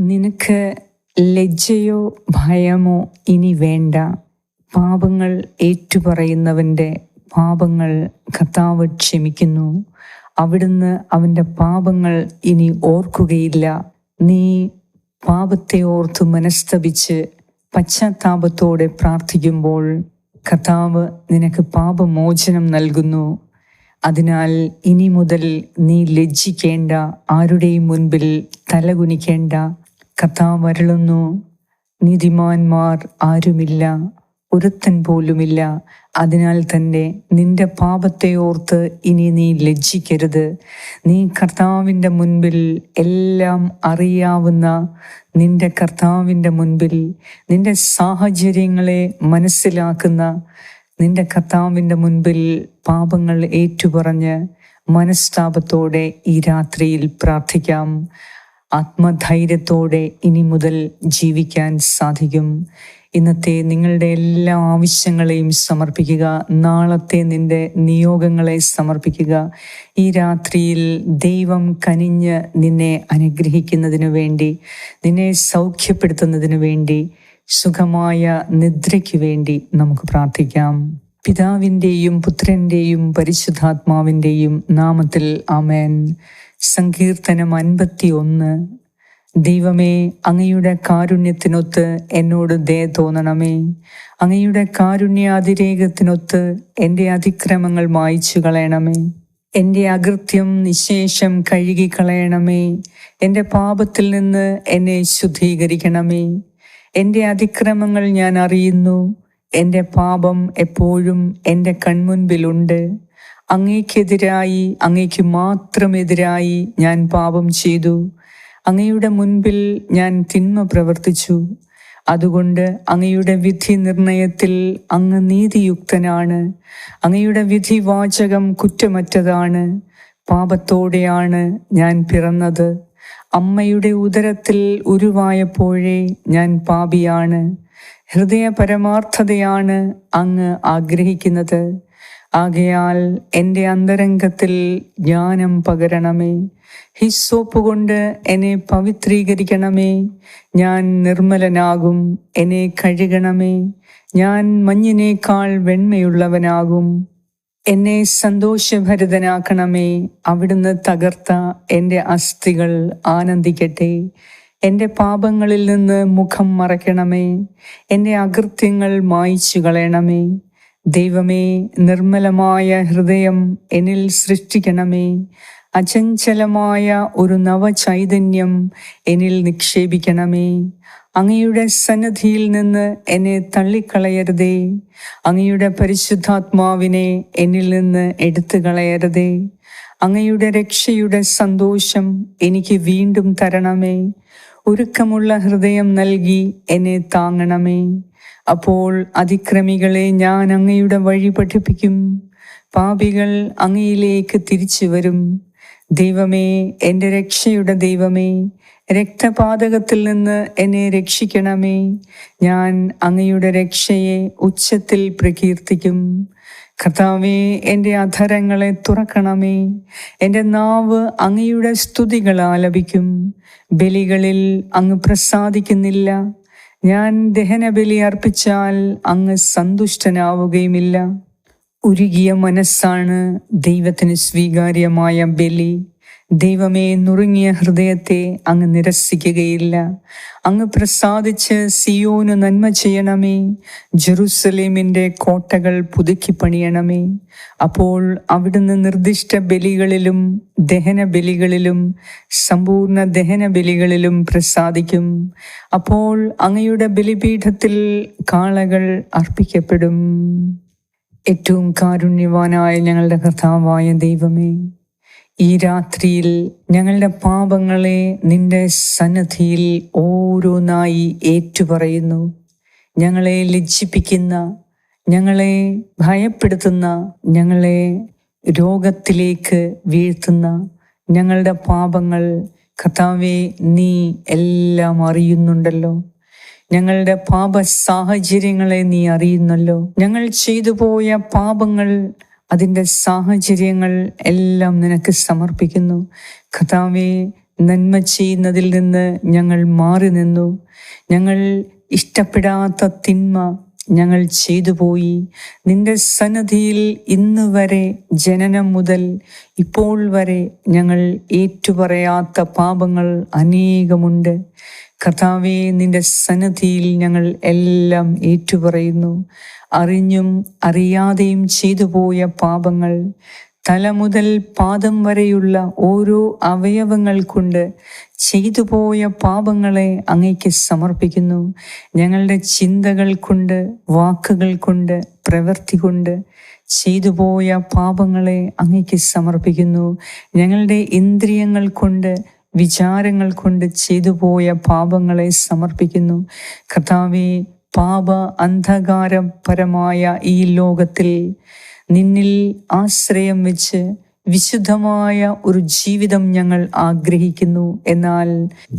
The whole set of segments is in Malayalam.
നിനക്ക് ലജ്ജയോ ഭയമോ ഇനി വേണ്ട. പാപങ്ങൾ ഏറ്റുപറയുന്നവന്റെ പാപങ്ങൾ കർത്താവ് ക്ഷമിക്കുന്നു. അവിടുന്ന് അവന്റെ പാപങ്ങൾ ഇനി ഓർക്കുകയില്ല. നീ പാപത്തെ ഓർത്ത് മനസ്തപിച്ച് പശ്ചാത്താപത്തോടെ പ്രാർത്ഥിക്കുമ്പോൾ കർത്താവ് നിനക്ക് പാപമോചനം നൽകുന്നു. അതിനാൽ ഇനി മുതൽ നീ ലജ്ജിക്കേണ്ട ആരുടെയും മുൻപിൽ തലകുനിക്കേണ്ട കർത്താവ് വരളുന്നു നീതിമാന്മാർ ആരുമില്ല ഒരുത്തൻ പോലുമില്ല. അതിനാൽ തന്നെ നിന്റെ പാപത്തെ ഓർത്ത് ഇനി നീ ലജ്ജിക്കരുത്. നീ കർത്താവിന്റെ മുൻപിൽ എല്ലാം അറിയാവുന്ന നിന്റെ കർത്താവിന്റെ മുൻപിൽ നിന്റെ സാഹചര്യങ്ങളെ മനസ്സിലാക്കുന്ന നിന്റെ കർത്താവിന്റെ മുൻപിൽ പാപങ്ങൾ ഏറ്റുപറഞ്ഞ് മനസ്താപത്തോടെ ഈ രാത്രിയിൽ പ്രാർത്ഥിക്കാം. ആത്മധൈര്യത്തോടെ ഇനി മുതൽ ജീവിക്കാൻ സാധിക്കും. ഇന്നത്തെ നിങ്ങളുടെ എല്ലാ ആവശ്യങ്ങളെയും സമർപ്പിക്കുക. നാളത്തെ നിന്റെ നിയോഗങ്ങളെ സമർപ്പിക്കുക. ഈ രാത്രിയിൽ ദൈവം കനിഞ്ഞ് നിന്നെ അനുഗ്രഹിക്കുന്നതിനു വേണ്ടി നിന്നെ സൗഖ്യപ്പെടുത്തുന്നതിനു വേണ്ടി സുഖമായ നിദ്രയ്ക്ക് വേണ്ടി നമുക്ക് പ്രാർത്ഥിക്കാം. പിതാവിന്റെയും പുത്രന്റെയും പരിശുദ്ധാത്മാവിന്റെയും നാമത്തിൽ ആമേൻ. സങ്കീർത്തനം അൻപത്തി ഒന്ന് ദൈവമേ അങ്ങയുടെ കാരുണ്യത്തിനൊത്ത് എന്നോട് ദേ തോന്നണമേ. അങ്ങയുടെ കാരുണ്യാതിരേകത്തിനൊത്ത് എന്റെ അതിക്രമങ്ങൾ മായ്ച്ചു കളയണമേ. എന്റെ അകൃത്യം നിശേഷം കഴുകിക്കളയണമേ എന്റെ പാപത്തിൽ നിന്ന് എന്നെ ശുദ്ധീകരിക്കണമേ. എന്റെ അതിക്രമങ്ങൾ ഞാൻ അറിയുന്നു. എന്റെ പാപം എപ്പോഴും എന്റെ കൺമുൻപിലുണ്ട്. അങ്ങേക്കെതിരായി അങ്ങേക്ക് മാത്രമെതിരായി ഞാൻ പാപം ചെയ്തു. അങ്ങയുടെ മുൻപിൽ ഞാൻ തിന്മ പ്രവർത്തിച്ചു. അതുകൊണ്ട് അങ്ങയുടെ വിധി നിർണയത്തിൽ അങ്ങ് നീതിയുക്തനാണ്. അങ്ങയുടെ വിധി വാചകം കുറ്റമറ്റതാണ്. പാപത്തോടെയാണ് ഞാൻ പിറന്നത്. അമ്മയുടെ ഉദരത്തിൽ ഉരുവായപ്പോഴേ ഞാൻ പാപിയാണ്. ഹൃദയ പരമാർത്ഥതയാണ് അങ്ങ് ആഗ്രഹിക്കുന്നത്. ആകയാൽ എന്റെ അന്തരംഗത്തിൽ ജ്ഞാനം പകരണമേ. ഹിസ്സോപ്പ് കൊണ്ട് എന്നെ പവിത്രീകരിക്കണമേ. ഞാൻ നിർമ്മലനാകും എന്നെ കഴുകണമേ. ഞാൻ മഞ്ഞിനേക്കാൾ വെണ്മയുള്ളവനാകും. എന്നെ സന്തോഷഭരിതനാക്കണമേ. അവിടുന്ന് തകർത്ത എന്റെ അസ്ഥികൾ ആനന്ദിക്കട്ടെ. എന്റെ പാപങ്ങളിൽ നിന്ന് മുഖം മറയ്ക്കണമേ. എന്റെ അകൃത്യങ്ങൾ മായ്ച്ചു കളയണമേ ദൈവമേ നിർമ്മലമായ ഹൃദയം എന്നിൽ സൃഷ്ടിക്കണമേ. അചഞ്ചലമായ ഒരു നവചൈതന്യം എന്നിൽ നിക്ഷേപിക്കണമേ. അങ്ങയുടെ സന്നദ്ധിയിൽ നിന്ന് എന്നെ തള്ളിക്കളയരുതേ. അങ്ങയുടെ പരിശുദ്ധാത്മാവിനെ എന്നിൽ നിന്ന് എടുത്തു കളയരുതേ അങ്ങയുടെ രക്ഷയുടെ സന്തോഷം എനിക്ക് വീണ്ടും തരണമേ. ഒരുക്കമുള്ള ഹൃദയം നൽകി എന്നെ താങ്ങണമേ. അപ്പോൾ അതിക്രമികളെ ഞാൻ അങ്ങയുടെ വഴി പഠിപ്പിക്കും. പാപികൾ അങ്ങയിലേക്ക് തിരിച്ചു വരും. ദൈവമേ എന്റെ രക്ഷയുടെ ദൈവമേ രക്തപാതകത്തിൽ നിന്ന് എന്നെ രക്ഷിക്കണമേ. ഞാൻ അങ്ങയുടെ രക്ഷയെ ഉച്ചത്തിൽ പ്രകീർത്തിക്കും. കർത്താവേ എന്റെ അധരങ്ങളെ തുറക്കണമേ. എന്റെ നാവ് അങ്ങയുടെ സ്തുതികൾ ആലപിക്കും ബലികളിൽ അങ്ങ് പ്രസാദിക്കുന്നില്ല. ഞാൻ ദഹനബലി അർപ്പിച്ചാൽ അങ്ങ് സന്തുഷ്ടനാവുകയുമില്ല. ഉരുകിയ മനസ്സാണ് ദൈവത്തിന് സ്വീകാര്യമായ ബലി. ദൈവമേ നുറുങ്ങിയ ഹൃദയത്തെ അങ്ങ് നിരസിക്കുകയില്ല. അങ്ങ് പ്രസാദിച്ച് സിയോന് നന്മ ചെയ്യണമേ. ജെറുസലേമിന്റെ കോട്ടകൾ പുതുക്കി പണിയണമേ. അപ്പോൾ അവിടുന്ന് നിർദ്ദിഷ്ട ബലികളിലും ദഹന ബലികളിലും സമ്പൂർണ ദഹന ബലികളിലും പ്രസാദിക്കും. അപ്പോൾ അങ്ങയുടെ ബലിപീഠത്തിൽ കാളകൾ അർപ്പിക്കപ്പെടും. ഏറ്റവും കാരുണ്യവാനായ ഞങ്ങളുടെ കർത്താവായ ദൈവമേ ഈ രാത്രിയിൽ ഞങ്ങളുടെ പാപങ്ങളെ നിന്റെ സന്നദ്ധിയിൽ ഓരോന്നായി ഏറ്റുപറയുന്നു. ഞങ്ങളെ ലജ്ജിപ്പിക്കുന്ന ഞങ്ങളെ ഭയപ്പെടുത്തുന്ന ഞങ്ങളെ രോഗത്തിലേക്ക് വീഴ്ത്തുന്ന ഞങ്ങളുടെ പാപങ്ങൾ കഥാവെ നീ എല്ലാം അറിയുന്നുണ്ടല്ലോ. ഞങ്ങളുടെ പാപ സാഹചര്യങ്ങളെ നീ അറിയുന്നല്ലോ. ഞങ്ങൾ ചെയ്തു പോയ പാപങ്ങൾ അതിന്റെ സാഹചര്യങ്ങൾ എല്ലാം നിനക്ക് സമർപ്പിക്കുന്നു. കഥാവെ നന്മ ചെയ്യുന്നതിൽ നിന്ന് ഞങ്ങൾ മാറി നിന്നു. ഞങ്ങൾ ഇഷ്ടപ്പെടാത്ത തിന്മ ഞങ്ങൾ ചെയ്തു പോയി. നിന്റെ സന്നദ്ധിയിൽ ഇന്ന് വരെ ജനനം മുതൽ ഇപ്പോൾ വരെ ഞങ്ങൾ ഏറ്റുപറയാത്ത പാപങ്ങൾ അനേകമുണ്ട്. കഥാവെ നിന്റെ സന്നദ്ധിയിൽ ഞങ്ങൾ എല്ലാം ഏറ്റുപറയുന്നു. അറിഞ്ഞും അറിയാതെയും ചെയ്തു പോയ പാപങ്ങൾ തല മുതൽ പാദം വരെയുള്ള ഓരോ അവയവങ്ങൾ കൊണ്ട് ചെയ്തു പോയ പാപങ്ങളെ അങ്ങയ്ക്ക് സമർപ്പിക്കുന്നു. ഞങ്ങളുടെ ചിന്തകൾ കൊണ്ട് വാക്കുകൾ കൊണ്ട് പ്രവൃത്തി കൊണ്ട് ചെയ്തു പോയ പാപങ്ങളെ അങ്ങയ്ക്ക് സമർപ്പിക്കുന്നു. ഞങ്ങളുടെ ഇന്ദ്രിയങ്ങൾ കൊണ്ട് വിചാരങ്ങൾ കൊണ്ട് ചെയ്തു പോയ പാപങ്ങളെ സമർപ്പിക്കുന്നു. കർത്താവെ പാപ അന്ധകാരപരമായ ഈ ലോകത്തിൽ നിന്നിൽ ആശ്രയം വെച്ച് വിശുദ്ധമായ ഒരു ജീവിതം ഞങ്ങൾ ആഗ്രഹിക്കുന്നു. എന്നാൽ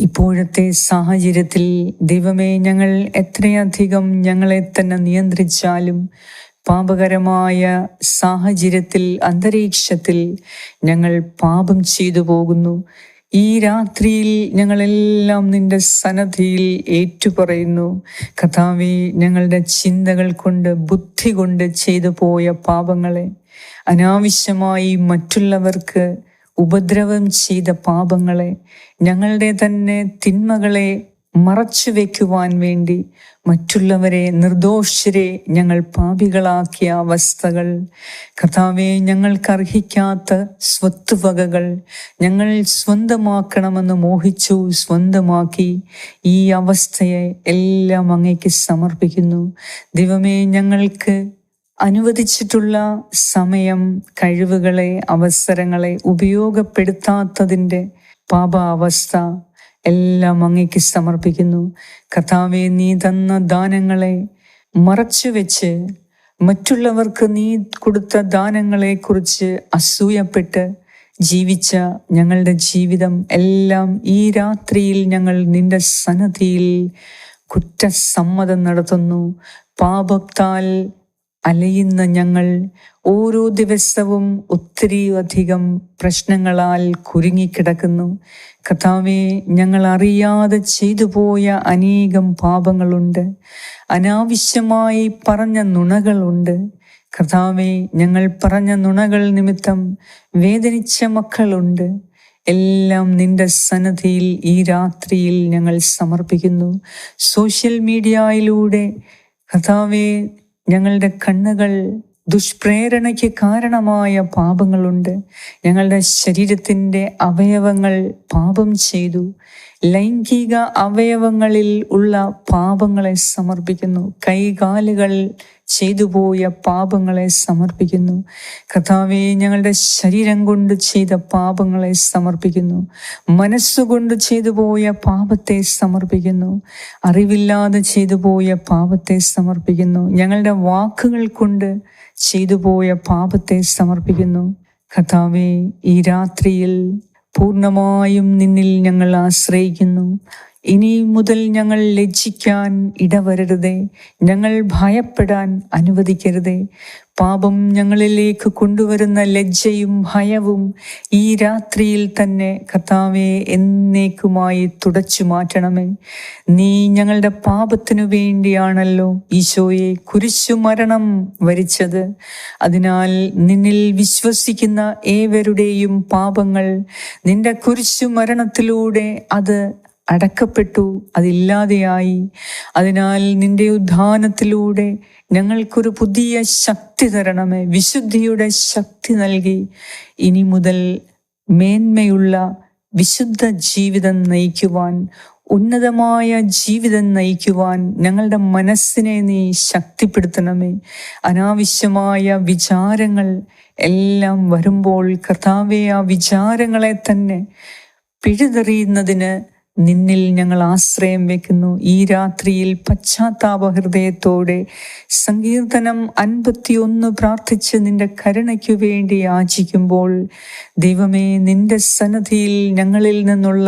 ഇപ്പോഴത്തെ സാഹചര്യത്തിൽ ദൈവമേ ഞങ്ങൾ എത്രയധികം ഞങ്ങളെ തന്നെ നിയന്ത്രിച്ചാലും പാപകരമായ സാഹചര്യത്തിൽ അന്തരീക്ഷത്തിൽ ഞങ്ങൾ പാപം ചെയ്തു പോകുന്നു. ഈ രാത്രിയിൽ ഞങ്ങളെല്ലാം നിന്റെ സന്നദ്ധിയിൽ ഏറ്റുപറയുന്നു. കഥാവി ഞങ്ങളുടെ ചിന്തകൾ കൊണ്ട് ബുദ്ധി കൊണ്ട് ചെയ്തു പോയ പാപങ്ങളെ അനാവശ്യമായി മറ്റുള്ളവർക്ക് ഉപദ്രവം ചെയ്ത പാപങ്ങളെ ഞങ്ങളുടെ തന്നെ തിന്മകളെ മറച്ചു വെക്കുവാൻ വേണ്ടി മറ്റുള്ളവരെ നിർദോഷരെ ഞങ്ങൾ പാപികളാക്കിയ അവസ്ഥകൾ. കർത്താവെ ഞങ്ങൾക്കർഹിക്കാത്ത സ്വത്തുവകകൾ ഞങ്ങൾ സ്വന്തമാക്കണമെന്ന് മോഹിച്ചു സ്വന്തമാക്കി ഈ അവസ്ഥയെ എല്ലാം അങ്ങേക്ക് സമർപ്പിക്കുന്നു. ദൈവമേ ഞങ്ങൾക്ക് അനുവദിച്ചിട്ടുള്ള സമയം കഴിവുകളെ അവസരങ്ങളെ ഉപയോഗപ്പെടുത്താത്തതിന്റെ പാപാവസ്ഥ എല്ലാം അങ്ങയ്ക്ക് സമർപ്പിക്കുന്നു. കർത്താവെ നീ തന്ന ദാനങ്ങളെ മറച്ചു വെച്ച് മറ്റുള്ളവർക്ക് നീ കൊടുത്ത ദാനങ്ങളെ കുറിച്ച് അസൂയപ്പെട്ട് ജീവിച്ച ഞങ്ങളുടെ ജീവിതം എല്ലാം ഈ രാത്രിയിൽ ഞങ്ങൾ നിന്റെ സന്നദ്ധിയിൽ കുറ്റസമ്മതം നടത്തുന്നു. പാപത്താൽ അലയുന്ന ഞങ്ങൾ ഓരോ ദിവസവും ഒത്തിരി അധികം പ്രശ്നങ്ങളാൽ കുരുങ്ങിക്കിടക്കുന്നു. കഥാവെ ഞങ്ങൾ അറിയാതെ ചെയ്തു പോയ അനേകം പാപങ്ങളുണ്ട്. അനാവശ്യമായി പറഞ്ഞ നുണകളുണ്ട്. കഥാവെ ഞങ്ങൾ പറഞ്ഞ നുണകൾ നിമിത്തം വേദനിച്ച മക്കളുണ്ട്. എല്ലാം നിന്റെ സന്നദ്ധിയിൽ ഈ രാത്രിയിൽ ഞങ്ങൾ സമർപ്പിക്കുന്നു. സോഷ്യൽ മീഡിയയിലൂടെ കഥാവെ ഞങ്ങളുടെ കണ്ണുകൾ ദുഷ്പ്രേരണയ്ക്ക് കാരണമായ പാപങ്ങളുണ്ട്. ഞങ്ങളുടെ ശരീരത്തിന്റെ അവയവങ്ങൾ പാപം ചെയ്തു. ലൈംഗിക അവയവങ്ങളിൽ ഉള്ള പാപങ്ങളെ സമർപ്പിക്കുന്നു. കൈകാലുകൾ ചെയ്തു പോയ പാപങ്ങളെ സമർപ്പിക്കുന്നു. കഥാവെ ഞങ്ങളുടെ ശരീരം കൊണ്ട് ചെയ്ത പാപങ്ങളെ സമർപ്പിക്കുന്നു. മനസ്സുകൊണ്ട് ചെയ്തുപോയ പാപത്തെ സമർപ്പിക്കുന്നു. അറിവില്ലാതെ ചെയ്തുപോയ പാപത്തെ സമർപ്പിക്കുന്നു. ഞങ്ങളുടെ വാക്കുകൾ കൊണ്ട് ചെയ്തുപോയ പാപത്തെ സമർപ്പിക്കുന്നു. കഥാവെ ഈ രാത്രിയിൽ പൂർണമായും നിന്നിൽ ഞങ്ങൾ ആശ്രയിക്കുന്നു. ഇനി മുതൽ ഞങ്ങൾ ലജ്ജിക്കാൻ ഇടവരരുതേ. ഞങ്ങൾ ഭയപ്പെടാൻ അനുവദിക്കരുതേ. പാപം ഞങ്ങളിലേക്ക് കൊണ്ടുവരുന്ന ലജ്ജയും ഭയവും ഈ രാത്രിയിൽ തന്നെ കർത്താവെ എന്നേക്കുമായി തുടച്ചു മാറ്റണമേ. നീ ഞങ്ങളുടെ പാപത്തിനു വേണ്ടിയാണല്ലോ ഈശോയെ കുരിശു മരണം വരിച്ചത്. അതിനാൽ നിന്നിൽ വിശ്വസിക്കുന്ന ഏവരുടെയും പാപങ്ങൾ നിന്റെ കുരിശു മരണത്തിലൂടെ അത് അടക്കപ്പെട്ടു അതില്ലാതെയായി. അതിനാൽ നിന്റെ ഉദ്ധാനത്തിലൂടെ ഞങ്ങൾക്കൊരു പുതിയ ശക്തി തരണമേ. വിശുദ്ധിയുടെ ശക്തി നൽകി. ഇനി മുതൽ മേന്മയുള്ള വിശുദ്ധ ജീവിതം നയിക്കുവാൻ ഉന്നതമായ ജീവിതം നയിക്കുവാൻ ഞങ്ങളുടെ മനസ്സിനെ നീ ശക്തിപ്പെടുത്തണമേ. അനാവശ്യമായ വിചാരങ്ങൾ എല്ലാം വരുമ്പോൾ കർത്താവെ ആ വിചാരങ്ങളെ തന്നെ പിഴുതെറിയുന്നതിന് നിന്നിൽ ഞങ്ങൾ ആശ്രയം വെക്കുന്നു. ഈ രാത്രിയിൽ പശ്ചാത്താപ ഹൃദയത്തോടെ സങ്കീർത്തനം അൻപത്തിയൊന്ന് പ്രാർത്ഥിച്ച് നിന്റെ കരുണയ്ക്കു വേണ്ടി യാചിക്കുമ്പോൾ ദൈവമേ നിന്റെ സന്നദ്ധിയിൽ ഞങ്ങളിൽ നിന്നുള്ള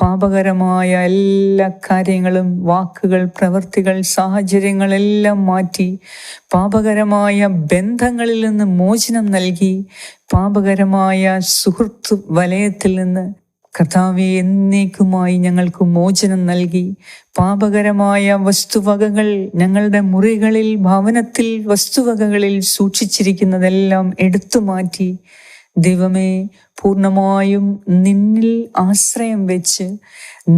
പാപകരമായ എല്ലാ കാര്യങ്ങളും വാക്കുകൾ പ്രവൃത്തികൾ സാഹചര്യങ്ങളെല്ലാം മാറ്റി പാപകരമായ ബന്ധങ്ങളിൽ നിന്ന് മോചനം നൽകി പാപകരമായ സുഹൃത്ത് വലയത്തിൽ നിന്ന് കർത്താവെ എന്നേക്കുമായി ഞങ്ങൾക്ക് മോചനം നൽകി. പാപകരമായ വസ്തുവകകൾ ഞങ്ങളുടെ മുറികളിൽ ഭവനത്തിൽ വസ്തുവകകളിൽ സൂക്ഷിച്ചിരിക്കുന്നതെല്ലാം എടുത്തു മാറ്റി. ദൈവമേ പൂർണമായും നിന്നിൽ ആശ്രയം വെച്ച്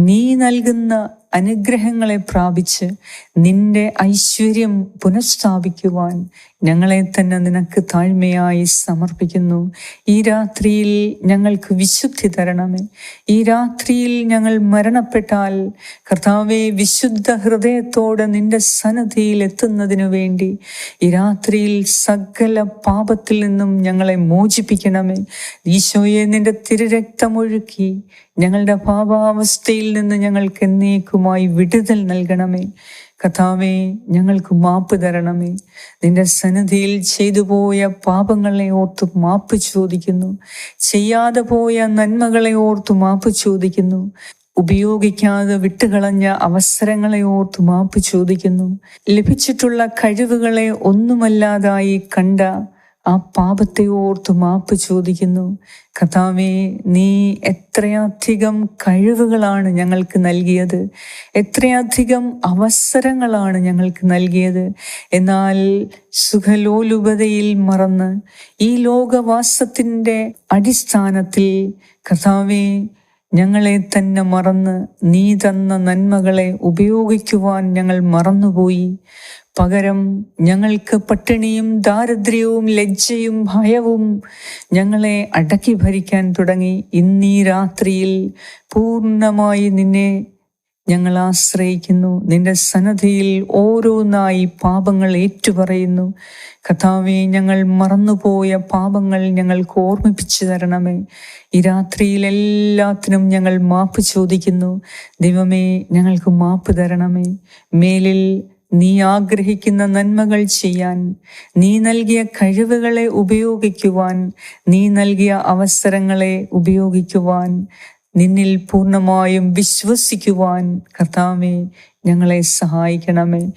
നീ നൽകുന്ന അനുഗ്രഹങ്ങളെ പ്രാപിച്ച് നിന്റെ ഐശ്വര്യം പുനഃസ്ഥാപിക്കുവാൻ ഞങ്ങളെ തന്നെ നിനക്ക് താഴ്മയായി സമർപ്പിക്കുന്നു. ഈ രാത്രിയിൽ ഞങ്ങൾക്ക് വിശുദ്ധി തരണമേ. ഈ രാത്രിയിൽ ഞങ്ങൾ മരണപ്പെട്ടാൽ കർത്താവെ വിശുദ്ധ ഹൃദയത്തോടെ നിന്റെ സന്നദ്ധിയിൽ എത്തുന്നതിനു വേണ്ടി ഈ രാത്രിയിൽ സകല പാപത്തിൽ നിന്നും ഞങ്ങളെ മോചിപ്പിക്കണമേ. ഈശോയെ നിന്റെ തിരുരക്തമൊഴുക്കി ഞങ്ങളുടെ പാപാവസ്ഥയിൽ നിന്ന് ഞങ്ങൾക്ക് എന്നേക്കുമായി വിടുതൽ നൽകണമേ. കഥാവേ ഞങ്ങൾക്ക് മാപ്പ് തരണമേ. നിന്റെ സന്നിധിയിൽ ചെയ്തു പോയ പാപങ്ങളെ ഓർത്ത് മാപ്പ് ചോദിക്കുന്നു. ചെയ്യാതെ പോയ നന്മകളെ ഓർത്ത് മാപ്പ് ചോദിക്കുന്നു. ഉപയോഗിക്കാതെ വിട്ടുകളഞ്ഞ അവസരങ്ങളെ ഓർത്ത് മാപ്പ് ചോദിക്കുന്നു. ലഭിച്ചിട്ടുള്ള കഴിവുകളെ ഒന്നുമല്ലാതായി കണ്ട ആ പാപത്തെ ഓർത്ത് മാപ്പ് ചോദിക്കുന്നു. കഥാവേ നീ എത്രയധികം കഴിവുകളാണ് ഞങ്ങൾക്ക് നൽകിയത്. എത്രയധികം അവസരങ്ങളാണ് ഞങ്ങൾക്ക് നൽകിയത്. എന്നാൽ സുഖലോലുപതയിൽ മറന്ന് ഈ ലോകവാസത്തിന്റെ അടിസ്ഥാനത്തിൽ കഥാവേ ഞങ്ങളെ തന്നെ മറന്ന് നീ തന്ന നന്മകളെ ഉപയോഗിക്കുവാൻ ഞങ്ങൾ മറന്നുപോയി. പകരം ഞങ്ങൾക്ക് പട്ടിണിയും ദാരിദ്ര്യവും ലജ്ജയും ഭയവും ഞങ്ങളെ അടക്കി ഭരിക്കാൻ തുടങ്ങി. ഇന്നീ രാത്രിയിൽ പൂർണമായി നിന്നെ ഞങ്ങൾ ആശ്രയിക്കുന്നു. നിന്റെ സന്നദ്ധയിൽ ഓരോന്നായി പാപങ്ങൾ ഏറ്റുപറയുന്നു. കഥാവെ ഞങ്ങൾ മറന്നുപോയ പാപങ്ങൾ ഞങ്ങൾക്ക് ഓർമ്മിപ്പിച്ചു തരണമേ. ഈ രാത്രിയിൽ എല്ലാത്തിനും ഞങ്ങൾ മാപ്പ് ചോദിക്കുന്നു. ദൈവമേ ഞങ്ങൾക്ക് മാപ്പ് തരണമേ. മേലിൽ നീ ആഗ്രഹിക്കുന്ന നന്മകൾ ചെയ്യാൻ നീ നൽകിയ കഴിവുകളെ ഉപയോഗിക്കുവാൻ നീ നൽകിയ അവസരങ്ങളെ ഉപയോഗിക്കുവാൻ നിന്നിൽ പൂർണമായും വിശ്വസിക്കുവാൻ കർത്താവെ ഞങ്ങളെ സഹായിക്കണമേ.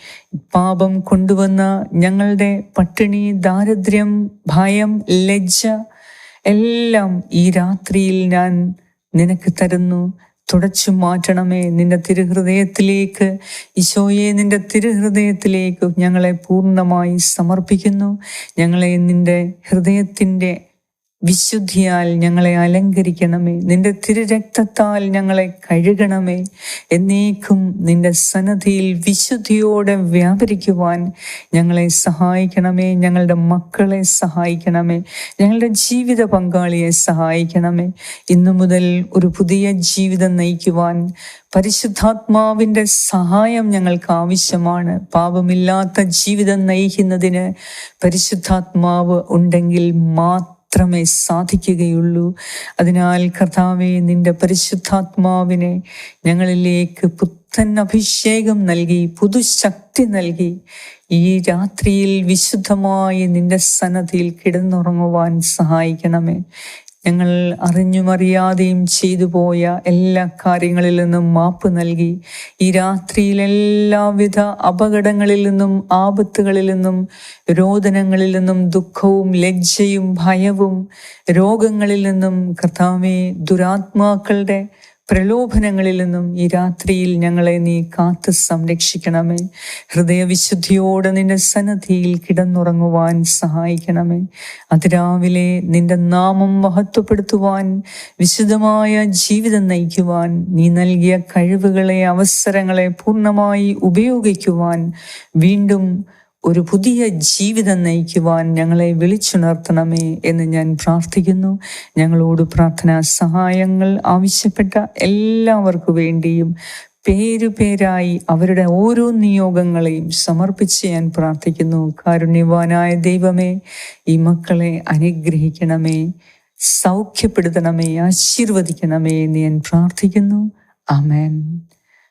പാപം കൊണ്ടുവന്ന ഞങ്ങളുടെ പട്ടിണി ദാരിദ്ര്യം ഭയം ലജ്ജ എല്ലാം ഈ രാത്രിയിൽ ഞാൻ നിനക്ക് തരുന്നു. തുടച്ചു മാറ്റണമേ നിന്റെ തിരുഹൃദയത്തിലേക്ക്. ഈശോയെ നിന്റെ തിരുഹൃദയത്തിലേക്ക് ഞങ്ങളെ പൂർണമായി സമർപ്പിക്കുന്നു. ഞങ്ങളെ നിന്റെ ഹൃദയത്തിന്റെ വിശുദ്ധിയാൽ ഞങ്ങളെ അലങ്കരിക്കണമേ. നിന്റെ തിരുരക്തത്താൽ ഞങ്ങളെ കഴുകണമേ. എന്നേക്കും നിന്റെ സന്നദ്ധിയിൽ വിശുദ്ധിയോടെ വ്യാപരിക്കുവാൻ ഞങ്ങളെ സഹായിക്കണമേ. ഞങ്ങളുടെ മക്കളെ സഹായിക്കണമേ. ഞങ്ങളുടെ ജീവിത പങ്കാളിയെ സഹായിക്കണമേ. ഇന്നു മുതൽ ഒരു പുതിയ ജീവിതം നയിക്കുവാൻ പരിശുദ്ധാത്മാവിന്റെ സഹായം ഞങ്ങൾക്ക് ആവശ്യമാണ്. പാപമില്ലാത്ത ജീവിതം നയിക്കുന്നതിന് പരിശുദ്ധാത്മാവ് ഉണ്ടെങ്കിൽ മാത്രം മാത്രമേ സാധിക്കുകയുള്ളൂ. അതിനാൽ കർത്താവെ നിന്റെ പരിശുദ്ധാത്മാവിനെ ഞങ്ങളിലേക്ക് പുത്തൻ അഭിഷേകം നൽകി പുതുശക്തി നൽകി ഈ രാത്രിയിൽ വിശുദ്ധമായി നിന്റെ സന്നദ്ധിയിൽ കിടന്നുറങ്ങുവാൻ സഹായിക്കണമേ. ഞങ്ങൾ അറിഞ്ഞും അറിയാതെയും ചെയ്തു പോയ എല്ലാ കാര്യങ്ങളിൽ നിന്നും മാപ്പ് നൽകി. ഈ രാത്രിയിൽ എല്ലാവിധ അപകടങ്ങളിൽ നിന്നും ആപത്തുകളിൽ നിന്നും രോദനങ്ങളിൽ നിന്നും ദുഃഖവും ലജ്ജയും ഭയവും രോഗങ്ങളിൽ നിന്നും കർത്താവെ ദുരാത്മാക്കളുടെ പ്രലോഭനങ്ങളിൽ നിന്നും ഈ രാത്രിയിൽ ഞങ്ങളെ നീ കാത്ത് സംരക്ഷിക്കണമേ. ഹൃദയവിശുദ്ധിയോടെ നിന്റെ സന്നദ്ധിയിൽ കിടന്നുറങ്ങുവാൻ സഹായിക്കണമേ. അതിരാവിലെ നിന്റെ നാമം മഹത്വപ്പെടുത്തുവാൻ വിശുദ്ധമായ ജീവിതം നയിക്കുവാൻ നീ നൽകിയ കഴിവുകളെ അവസരങ്ങളെ പൂർണമായി ഉപയോഗിക്കുവാൻ വീണ്ടും ഒരു പുതിയ ജീവിതം നയിക്കുവാൻ ഞങ്ങളെ വിളിച്ചുണർത്തണമേ എന്ന് ഞാൻ പ്രാർത്ഥിക്കുന്നു. ഞങ്ങളോട് പ്രാർത്ഥനാ സഹായങ്ങൾ ആവശ്യപ്പെട്ട എല്ലാവർക്കു വേണ്ടിയും പേരു പേരായി അവരുടെ ഓരോ നിയോഗങ്ങളെയും സമർപ്പിച്ച് ഞാൻ പ്രാർത്ഥിക്കുന്നു. കാരുണ്യവാനായ ദൈവമേ ഈ മക്കളെ അനുഗ്രഹിക്കണമേ സൗഖ്യപ്പെടുത്തണമേ ആശീർവദിക്കണമേ എന്ന് ഞാൻ പ്രാർത്ഥിക്കുന്നു. അമേൻ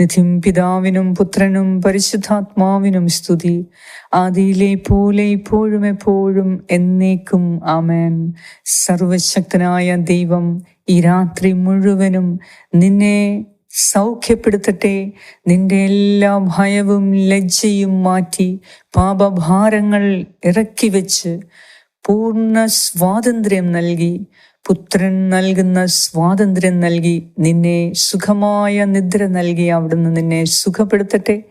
നിധിം പിതാവിനും പുത്രനും പരിശുദ്ധാത്മാവിനും സ്തുതി. ആദിയിലെ പോലെ ഇപ്പോഴും എപ്പോഴും എന്നേക്കും ആമേൻ. സർവശക്തനായ ദൈവം ഈ രാത്രി മുഴുവനും നിന്നെ സൗഖ്യപ്പെടുത്തട്ടെ. നിന്റെ എല്ലാ ഭയവും ലജ്ജയും മാറ്റി പാപഭാരങ്ങൾ ഇറക്കി വെച്ച് പൂർണ സ്വാതന്ത്ര്യം നൽകി. പുത്രൻ നൽകുന്ന സ്വാതന്ത്ര്യം നൽകി നിന്നെ സുഖമായ നിദ്ര നൽകി അവിടുന്ന് നിന്നെ സുഖപ്പെടുത്തട്ടെ.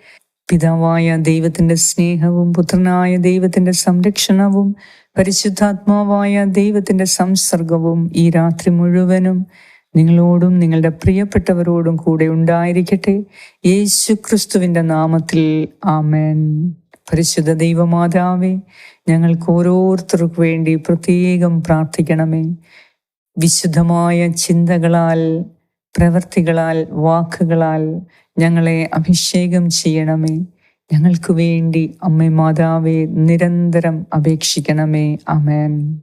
പിതാവായ ദൈവത്തിന്റെ സ്നേഹവും പുത്രനായ ദൈവത്തിന്റെ സംരക്ഷണവും പരിശുദ്ധാത്മാവായ ദൈവത്തിന്റെ സംസർഗവും ഈ രാത്രി മുഴുവനും നിങ്ങളോടും നിങ്ങളുടെ പ്രിയപ്പെട്ടവരോടും കൂടെ ഉണ്ടായിരിക്കട്ടെ. യേശു ക്രിസ്തുവിന്റെ നാമത്തിൽ ആമേൻ. പരിശുദ്ധ ദൈവമാതാവേ ഞങ്ങൾക്ക് ഓരോരുത്തർക്കു വേണ്ടി പ്രത്യേകം പ്രാർത്ഥിക്കണമേ. വിശുദ്ധമായ ചിന്തകളാൽ പ്രവൃത്തികളാൽ വാക്കുകളാൽ ഞങ്ങളെ അഭിഷേകം ചെയ്യണമേ. ഞങ്ങൾക്ക് വേണ്ടി അമ്മ മാതാവെ നിരന്തരം അപേക്ഷിക്കണമേ. അമേൻ